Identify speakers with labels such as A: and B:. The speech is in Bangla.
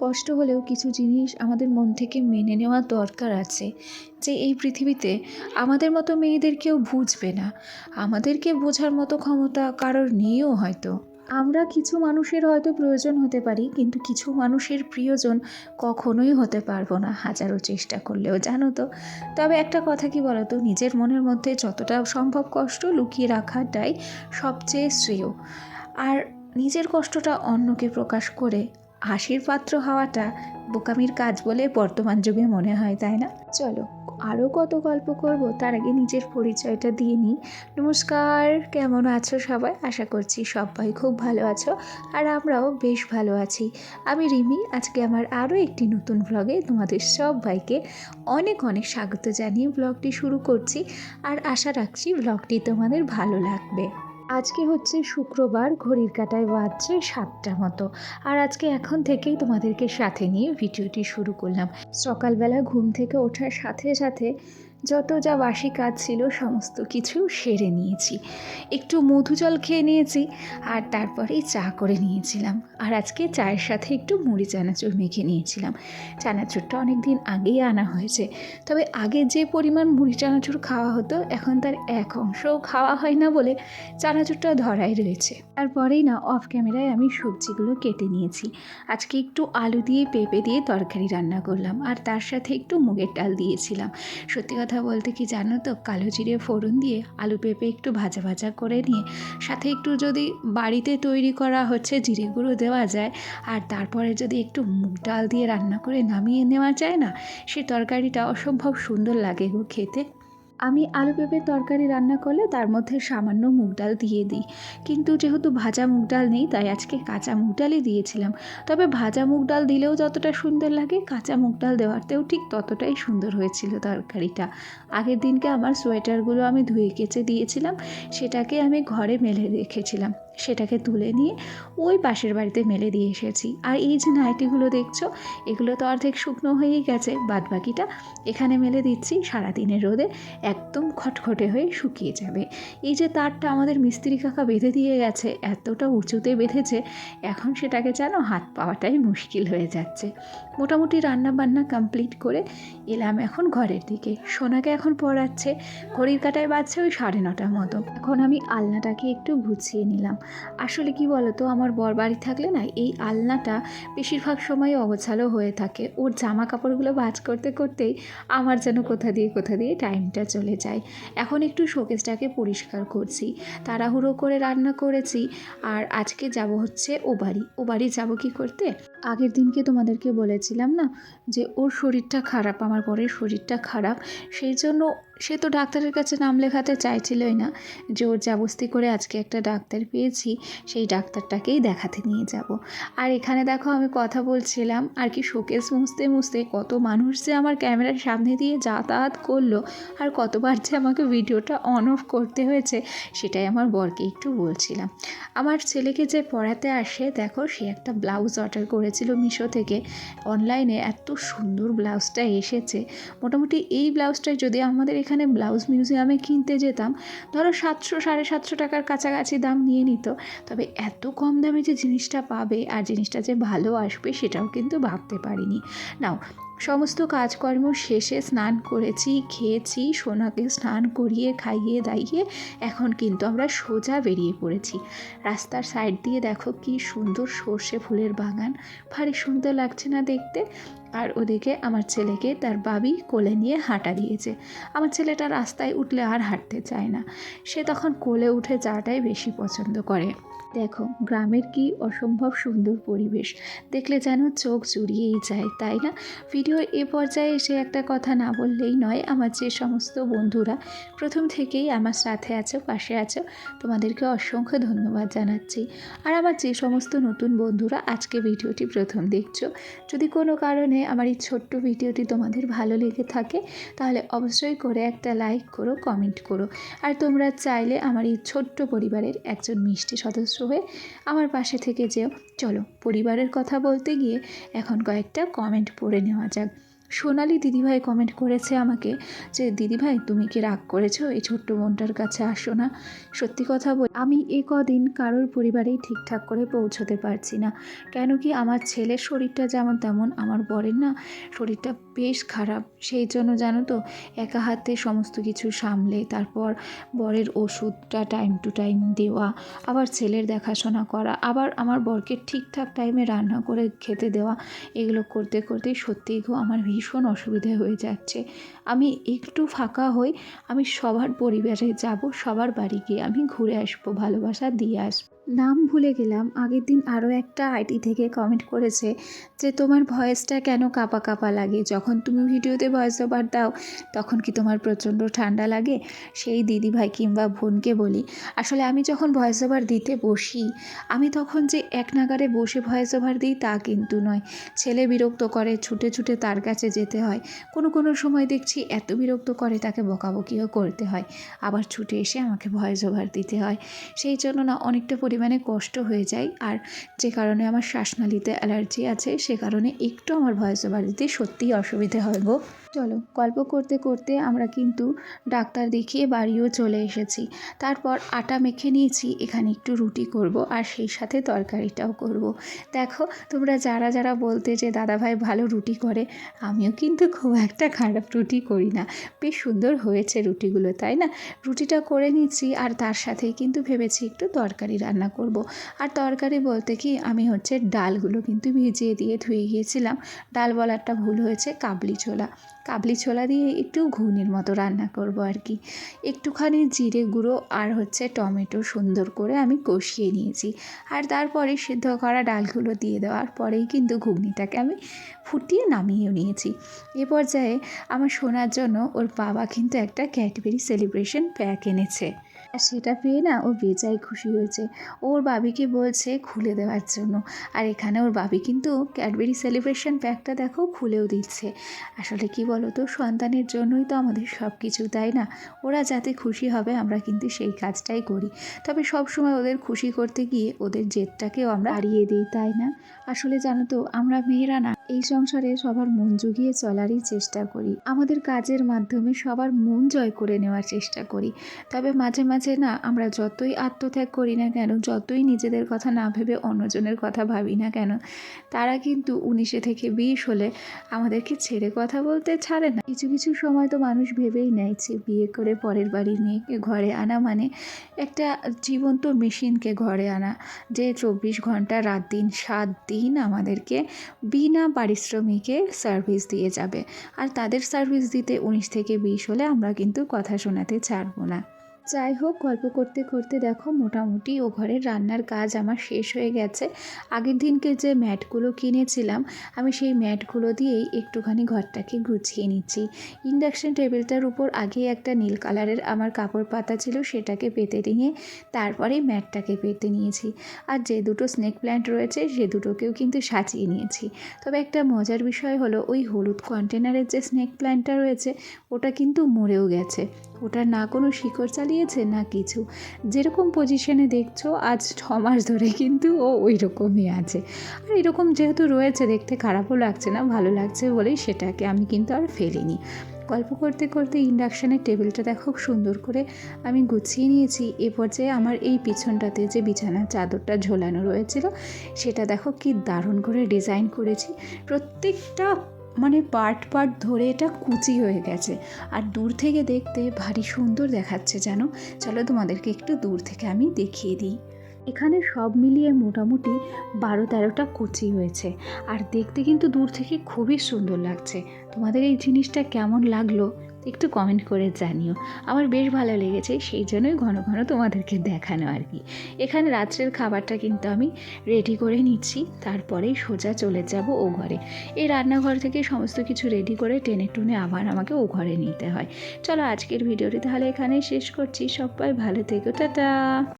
A: কষ্ট হলেও কিছু জিনিস আমাদের মন থেকে মেনে নেওয়া দরকার আছে যে এই পৃথিবীতে আমাদের মতো মেয়েদের কেউ বুঝবে না। আমাদেরকে বোঝার মতো ক্ষমতা কারোর নেইও হয়তো। আমরা কিছু মানুষের হয়তো প্রয়োজন হতে পারি, কিন্তু কিছু মানুষের প্রিয়জন কখনোই হতে পারব না। হাজারো চেষ্টা করলেও, জানো তো? তবে একটা কথা কি বলো তো নিজের মনের মধ্যে যতটা সম্ভব কষ্ট লুকিয়ে রাখাটাই সবচেয়ে শ্রেয়। আর নিজের কষ্টটা অন্যকে প্রকাশ করে হাসির পাত্র হওয়াটা বোকামির কাজ বলে বর্তমান যুগে মনে হয়, তাই না? চলো আরও কত গল্প করব তার আগে নিজের পরিচয়টা দিয়ে নিই। নমস্কার, কেমন আছো সবাই? আশা করছি সবাই খুব ভালো আছো আর আমরাও বেশ ভালো আছি। আমি রিমি, আজকে আমার আরও একটি নতুন ব্লগে তোমাদের সবাইকে অনেক অনেক স্বাগত জানিয়ে ব্লগটি শুরু করছি আর আশা রাখছি ব্লগটি তোমাদের ভালো লাগবে। আজকে হচ্ছে শুক্রবার, ঘড়ির কাটায় বাজছে সাতটা মতো। আর আজকে এখন থেকেই তোমাদেরকে সাথে নিয়ে ভিডিওটি শুরু করলাম। সকালবেলা ঘুম থেকে ওঠার সাথে সাথে যত যা বাসি কাজ ছিল, সমস্ত কিছু সেরে নিয়েছি। একটু মধু জল খেয়ে নিয়েছি আর তারপরেই চা করে নিয়েছিলাম। আর আজকে চায়ের সাথে একটু মুড়ি চানাচুর মেখে নিয়েছিলাম। চানাচুরটা অনেক দিন আগেই আনা হয়েছে। তবে আগে যে পরিমাণ মুড়ি চানাচুর খাওয়া হতো, এখন তার এক অংশও খাওয়া হয় না বলে চানাচুরটা ধরাই রয়েছে। তারপরেই না অফ ক্যামেরায় আমি সবজিগুলো কেটে নিয়েছি। আজকে একটু আলু দিয়ে পেঁপে দিয়ে তরকারি রান্না করলাম। আর তার সাথে একটু মুগের ডাল দিয়েছিলাম। সত্যি কথা বলতে কি জানো তো? কালো জিরে ফোড়ন দিয়ে আলু পেঁপে একটু ভাজা ভাজা করে নিয়ে, সাথে একটু যদি বাড়িতে তৈরি করা হচ্ছে জিরে গুঁড়ো দেওয়া যায়, আর তারপরে যদি একটু মুগ ডাল দিয়ে রান্না করে নামিয়ে নেওয়া যায় না, সে তরকারিটা অসম্ভব সুন্দর লাগে গো খেতে। আমি আলু পেঁপের তরকারি রান্না করলে তার মধ্যে সামান্য মুগ ডাল দিয়ে দিই। কিন্তু যেহেতু ভাজা মুগ ডাল নেই, তাই আজকে কাঁচা মুগ ডালই দিয়েছিলাম। তবে ভাজা মুগ ডাল দিলেও যতটা সুন্দর লাগে, কাঁচা মুগ ডাল দেওয়ারতেও ঠিক ততটাই সুন্দর হয়েছিল তরকারিটা। আগের দিনকে আমার সোয়েটারগুলো আমি ধুয়ে কেচে দিয়েছিলাম, সেটাকে আমি ঘরে মেলে রেখেছিলাম। সেটাকে তুলে নিয়ে ওই পাশের বাড়িতে মেলে দিয়ে এসেছি। আর এই যে নাইটিগুলো দেখছ, এগুলো তো অর্ধেক শুকনো হয়েই গেছে বাদ বাকিটা এখানে মেলে দিচ্ছি, সারাদিনের রোদে একদম খটখটে হয়ে শুকিয়ে যাবে। এই যে তারটা আমাদের মিস্ত্রি কাকা বেঁধে দিয়ে গেছে, এতটা উঁচুতে বেঁধেছে, এখন সেটাকে যেন হাত পাওয়াটাই মুশকিল হয়ে যাচ্ছে। মোটামুটি রান্না বান্না কমপ্লিট করে এলাম এখন ঘরের দিকে। সোনাকে এখন পড়াচ্ছে, ঘড়ির কাটায় বাজছে ওই সাড়ে নটার মতো। এখন আমি আলনাটাকে একটু গুছিয়ে নিলাম। আসলে কি বলতো, আমার বর বাড়ি থাকলে না এই আলনাটা বেশিরভাগ সময় অগোছালো হয়ে থাকে। ওর জামা কাপড়গুলো বাজ করতে করতেই আমার যেন কোথা দিয়ে কোথা দিয়ে টাইমটা চলে যায়। এখন একটু শোকেসটাকে পরিষ্কার করছি। তাড়াহুড়ো করে রান্না করেছি। আর আজকে যাব হচ্ছে ও বাড়ি। ও বাড়ি যাব কী করতে? আগের দিনকে তোমাদেরকে বলেছিলাম না যে ওর শরীরটা খারাপ, আমার বরের শরীরটা খারাপ। সেই জন্য সে তো ডাক্তারের কাছে নাম লেখাতে চাইছিলই না যে ওর জাবস্তি করে আজকে একটা ডাক্তার পেয়েছি, সেই ডাক্তারটাকেই দেখাতে নিয়ে যাব। আর এখানে দেখো আমি কথা বলছিলাম, আর কি শোকেস মুছতে মুছতে কত মানুষ যে আমার ক্যামেরার সামনে দিয়ে যাতায়াত করল, আর কতবার যে আমাকে ভিডিওটা অন অফ করতে হয়েছে, সেটাই আমার বরকে একটু বলছিলাম। আমার ছেলেকে যে পড়াতে আসে, দেখো সে একটা ব্লাউজ অর্ডার করেছিল মিশো থেকে, অনলাইনে এত সুন্দর ব্লাউজটা এসেছে। মোটামুটি এই ব্লাউজটাই যদি আমাদের এখানে ব্লাউজ মিউজিয়ামে কিনতে যেতাম, ধরো সাতশো, সাড়ে সাতশো টাকার কাছাকাছি দাম নিয়ে নিত। তবে এত কম দামে যে জিনিসটা পাবে আর জিনিসটা যে ভালো আসবে সেটাও কিন্তু ভাবতে পারিনি। নাও সমস্ত কাজকর্ম শেষে স্নান করেছি, খেয়েছি, সোনাকে স্নান করিয়ে, খাইয়ে, দাইয়ে, এখন কিন্তু আমরা সোজা বেরিয়ে পড়েছি। রাস্তার সাইড দিয়ে দেখো কি সুন্দর সর্ষে ফুলের বাগান। ভারী সুন্দর লাগছে না দেখতে। আর ওদিকে আমার ছেলেকে তার বাবি কোলে নিয়ে হাঁটা দিয়েছে। আমার ছেলেটা রাস্তায় উঠলে আর হাঁটতে চায় না। সে তখন কোলে উঠে যাওয়াটাই বেশি পছন্দ করে। দেখো, গ্রামের কি অসম্ভব সুন্দর পরিবেশ। দেখলে যেন চোখ জুড়িয়েই যায়, তাই না? ভিডিওর এ পর্যায়ে এসে একটা কথা না বললেই নয়, আমার যে সমস্ত বন্ধুরা প্রথম থেকেই আমার সাথে আছো, পাশে আছো, তোমাদেরকে অসংখ্য ধন্যবাদ জানাচ্ছি। আর আমার যে সমস্ত নতুন বন্ধুরা আজকে ভিডিওটি প্রথম দেখছ, যদি কোনো কারণে আমার এই ছোট্ট ভিডিওটি তোমাদের ভালো লেগে থাকে, তাহলে অবশ্যই করে একটা লাইক করো কমেন্ট করো। আর তোমরা চাইলে আমার এই ছোট্ট পরিবারের একজন মিষ্টি সদস্য হয়ে আমার পাশে থেকে যেও। চলো, পরিবারের কথা বলতে গিয়ে এখন কয়েকটা কমেন্ট পড়ে নেওয়া যাক। সোনালি দিদিভাই কমেন্ট করেছে আমাকে যে, দিদিভাই, তুমি কি রাগ করেছ? এই ছোট্ট বোনটার কাছে আসো না। সত্যি কথা বল, আমি এ কদিন কারোর পরিবারেই ঠিকঠাক করে পৌঁছতে পারছি না। কেন কি আমার ছেলের শরীরটা যেমন তেমন, আমার বরের না, শরীরটা বেশ খারাপ। সেই জন্য জানো তো, একা হাতে সমস্ত কিছু সামলে, তারপর বরের ওষুধটা টাইম টু টাইম দেওয়া, আবার ছেলের দেখাশোনা করা, আবার আমার বরকে ঠিকঠাক টাইমে রান্না করে খেতে দেওয়া, এগুলো করতে করতেই সত্যিই গো, আমার ভীষণ অসুবিধা হয়ে যাচ্ছে। আমি একটু ফাঁকা হই, আমি সবার পরিবারে যাব, সবার বাড়ি গিয়ে আমি ঘুরে আসব, ভালোবাসা দিয়ে আসব। নাম ভুলে গেলাম। আগের দিন আরও একটা আইডি থেকে কমেন্ট করেছে যে, তোমার ভয়েসটা কেন কাঁপা কাঁপা লাগে? যখন তুমি ভিডিওতে ভয়েস ওভার দাও, তখন কি তোমার প্রচণ্ড ঠান্ডা লাগে? সেই দিদিভাই কিংবা বোনকে বলি, আসলে আমি যখন ভয়েস ওভার দিতে বসি, আমি তখন যে এক নাগারে বসে ভয়েস ওভার দিই তা কিন্তু নয়। ছেলে বিরক্ত করে, ছুটে ছুটে তার কাছে যেতে হয়। কোনো কোনো সময় দেখছি এত বিরক্ত করে তাকে বকাবকিও করতে হয়। আবার ছুটে এসে আমাকে ভয়েস ওভার দিতে হয়। সেই জন্য না, অনেকটা পরিমাণে কষ্ট হয়ে যায় আর যে কারণে আমার শ্বাসনালীতে অ্যালার্জি আছে, সে কারণে একটু আমার ভয়েস ওভার দিতে সত্যিই অসুবিধে হয় গো। চলো, গল্প করতে করতে আমরা কিন্তু ডাক্তার দেখিয়ে বাড়িও চলে এসেছি। তারপর আটা মেখে নিয়েছি, এখানে একটু রুটি করব আর সেই সাথে তরকারিটাও করব। দেখো, তোমরা যারা যারা বলতে যে দাদাভাই ভালো রুটি করে, আমিও কিন্তু খুব একটা খারাপ রুটি করি না। বেশ সুন্দর হয়েছে রুটিগুলো, তাই না? রুটিটা করে নিচ্ছি আর তার সাথেই কিন্তু ভেবেছি একটু তরকারি রান্না করব। আর তরকারি বলতে কি, আমি হচ্ছে ডালগুলো কিন্তু ভিজিয়ে দিয়ে ধুয়ে গিয়েছিলাম। ডাল বলারটা ভুল হয়েছে, কাবলি ছোলা। কাবলি ছোলা দিয়ে একটু ঘুগনির মতো রান্না করব আর কি। একটুখানি জিরে গুঁড়ো আর হচ্ছে টমেটো সুন্দর করে আমি কষিয়ে নিয়েছি। আর তারপরে সিদ্ধ করা ডালগুলো দিয়ে দেওয়ার পরেই কিন্তু ঘুগনিটাকে আমি ফুটিয়ে নামিয়েও নিয়েছি। এ পর্যায়ে আমার শোনার জন্য ওর বাবা কিন্তু একটা ক্যাডবেরি সেলিব্রেশন প্যাক এনেছে। আর সেটা পেয়ে না ও বেজায় খুশি হয়েছে। ওর বাবিকে বলছে খুলে দেওয়ার জন্য। আর এখানে ওর বাবি কিন্তু ক্যাডবেরি সেলিব্রেশন প্যাকটা দেখো খুলেও দিচ্ছে। আসলে কি বলো তো সন্তানের জন্যই তো আমাদের সব কিছু তাই না? ওরা যাতে খুশি হবে, আমরা কিন্তু সেই কাজটাই করি। তবে সব সময় ওদের খুশি করতে গিয়ে ওদের জেদটাকেও আমরা হারিয়ে দিই, তাই না? আসলে জানো তো, আমরা মেয়েরা না এই সংসারে সবার মন জুগিয়ে চলারই চেষ্টা করি। আমাদের কাজের মাধ্যমে সবার মন জয় করে নেওয়ার চেষ্টা করি। তবে মাঝে মাঝে না, আমরা যতই আত্মত্যাগ করি না কেন, যতই নিজেদের কথা না ভেবে অন্যজনের কথা ভাবি না কেন, তারা কিন্তু উনিশে থেকে বিশ হলে আমাদেরকে ছেড়ে কথা বলতে ছাড়ে না। কিছু কিছু সময় তো মানুষ ভেবেই নেয় যে বিয়ে করে পরের বাড়ির মেয়েকে ঘরে আনা মানে একটা জীবন্ত মেশিনকে ঘরে আনা। যে চব্বিশ ঘণ্টা, রাত দিন, সাত দিন আমাদেরকে বিনা পারিশ্রমিকে সার্ভিস দিয়ে যাবে। আর তাদের সার্ভিস দিতে উনিশ থেকে বিশ হলে আমরা কিন্তু কথা শোনাতে ছাড়বো না। যাই হোক, গল্প করতে করতে দেখো মোটামুটি ও ঘরের রান্নার কাজ আমার শেষ হয়ে গেছে। আগের দিনকে যে ম্যাটগুলো কিনেছিলাম, আমি সেই ম্যাটগুলো দিয়েই একটুখানি ঘরটাকে গুছিয়ে নিচ্ছি। ইন্ডাকশন টেবিলটার উপর আগেই একটা নীল কালারের আমার কাপড় পাতা ছিল, সেটাকে পেতে নিয়ে তারপরে ম্যাটটাকে পেতে নিয়েছি। আর যে দুটো স্নেক প্ল্যান্ট রয়েছে, সে দুটোকেও কিন্তু সাজিয়ে নিয়েছি। তবে একটা মজার বিষয় হলো, ওই হলুদ কন্টেনারের যে স্নেক প্ল্যান্টটা রয়েছে, ওটা কিন্তু মরেও গেছে। ওটার না কোনো শিকড় চালিয়েছে না কিছু? যেরকম পজিশনে দেখছ, আজ ছ মাস ধরে কিন্তু ও ওই রকমই আছে। আর এরকম যেহেতু রয়েছে, দেখতে খারাপও লাগছে না, ভালো লাগছে বলেই সেটাকে আমি কিন্তু আর ফেলিনি। গল্প করতে করতে ইন্ডাকশানের টেবিলটা দেখো সুন্দর করে আমি গুছিয়ে নিয়েছি। এ পর্যায়ে আমার এই পিছনটাতে যে বিছানার চাদরটা ঝোলানো রয়েছিল, সেটা দেখো কি দারুণ করে ডিজাইন করেছি। প্রত্যেকটা মানে পার্ট পার্ট ধরে এটা কুচি হয়ে গেছে। আর দূর থেকে দেখতে ভারী সুন্দর দেখাচ্ছে যেন। চলো তোমাদেরকে একটু দূর থেকে আমি দেখিয়ে দিই। এখানে সব মিলিয়ে মোটামুটি বারো তেরোটা কুচি হয়েছে। আর দেখতে কিন্তু দূর থেকে খুবই সুন্দর লাগছে। তোমাদের এই জিনিসটা কেমন লাগল? একটু কমেন্ট করে জানিও। আমার বেশ ভালো লেগেছে, সেই জন্যই ঘন ঘন তোমাদেরকে দেখানো আর কি। এখানে রাত্রের খাবারটা কিন্তু আমি রেডি করে নিচ্ছি, তারপরেই সোজা চলে যাব ও ঘরে। এই রান্নাঘর থেকে সমস্ত কিছু রেডি করে টেনে টুনে আবার আমাকে ও ঘরে নিতে হয়। চলো আজকের ভিডিওটি তাহলে এখানেই শেষ করছি, সবাই ভালো থেকো, টাটা!